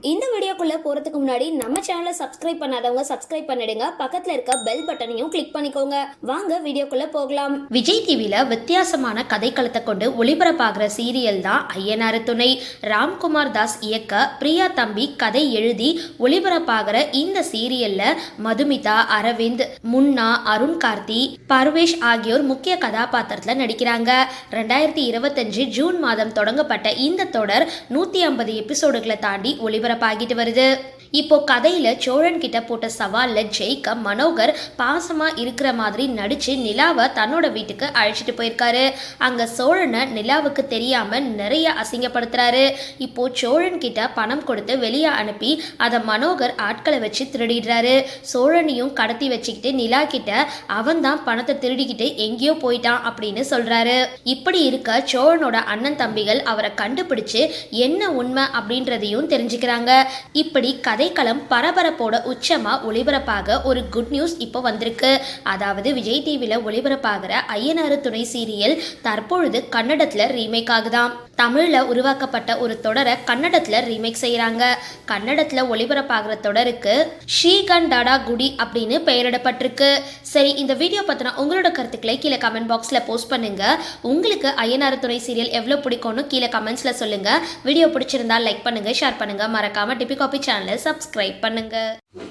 இந்த வீடியோக்குள்ளே போறதுக்கு முன்னாடி நம்ம சேனலை சப்ஸ்கிரைப் பண்ணாதவங்க சப்ஸ்கிரைப் பண்ணிடுங்க. பக்கத்துல இருக்க பெல் பட்டனையும் கிளிக் பண்ணிக்கோங்க. வாங்க வீடியோக்குள்ள போகலாம். விஜய் டிவியில் வித்தியாசமான கதைக்களத்தை கொண்டு ஒளிபரப்பாகிற சீரியல் தான் ஐயனாறு துணை. ராம்குமார் தாஸ் இயக்க பிரியா தம்பி கதை எழுதி ஒளிபரப்பாகிற இந்த சீரியல்ல மதுமிதா அரவிந்த் முன்னா அருண் கார்த்தி பர்வேஷ் ஆகியோர் முக்கிய கதாபாத்திரத்தில் நடிக்கிறாங்க. ரெண்டாயிரத்தி இருபத்தஞ்சு ஜூன் மாதம் தொடங்கப்பட்ட இந்த தொடர் நூற்றி ஐம்பது எபிசோடுகளை தாண்டி ஒளிபரப்பாகிட்டு வருது. れで இப்போ கதையில சோழன் கிட்ட போட்ட சவால்ல ஜெயிக்க மனோகர் பாசமா இருக்கிற மாதிரி நடிச்சு நிலாவை தன்னோட வீட்டுக்கு அழைச்சிட்டு போயிருக்காரு. அங்க சோழனை நிலாவுக்கு தெரியாம நிறைய அசிங்கப்படுத்துறாரு. இப்போ சோழன் கிட்ட பணம் கொடுத்து வெளியே அனுப்பி அதை மனோகர் ஆட்களை வச்சு திருடிடுறாரு. சோழனையும் கடத்தி வச்சுக்கிட்டு நிலா கிட்ட அவன் தான் பணத்தை திருடிக்கிட்டு எங்கேயோ போயிட்டான் அப்படின்னு சொல்றாரு. இப்படி இருக்க சோழனோட அண்ணன் தம்பிகள் அவரை கண்டுபிடிச்சு என்ன உண்மை அப்படின்றதையும் தெரிஞ்சுக்கிறாங்க. இப்படி கதைக்களம் பரபரப்போட உச்சமா ஒளிபரப்பாக ஒரு குட் நியூஸ் இப்போ வந்திருக்கு. அதாவது விஜய் டிவியில் ஒளிபரப்பாகிற ஐயனாறு துணை சீரியல் தற்பொழுது கன்னடத்தில் ரீமேக் ஆகுதாம். தமிழில் உருவாக்கப்பட்ட ஒரு தொடரை கன்னடத்தில் ரீமேக் செய்கிறாங்க கன்னடத்தில் ஒளிபரப்பாகிற தொடருக்கு ஸ்ரீகன் டாடா குடி அப்படின்னு பெயரிடப்பட்டிருக்கு. சரி இந்த வீடியோ பற்றின உங்களோட கருத்துக்களை கீழே கமெண்ட் பாக்ஸில் போஸ்ட் பண்ணுங்கள் உங்களுக்கு அய்யனார் துணை சீரியல் எவ்வளோ பிடிக்கும்னு கீழே கமெண்ட்ஸில் சொல்லுங்கள் வீடியோ பிடிச்சிருந்தா லைக் பண்ணுங்கள் ஷேர் பண்ணுங்கள் மறக்காமல் டிபி காபி சேனலை சப்ஸ்கிரைப் பண்ணுங்கள்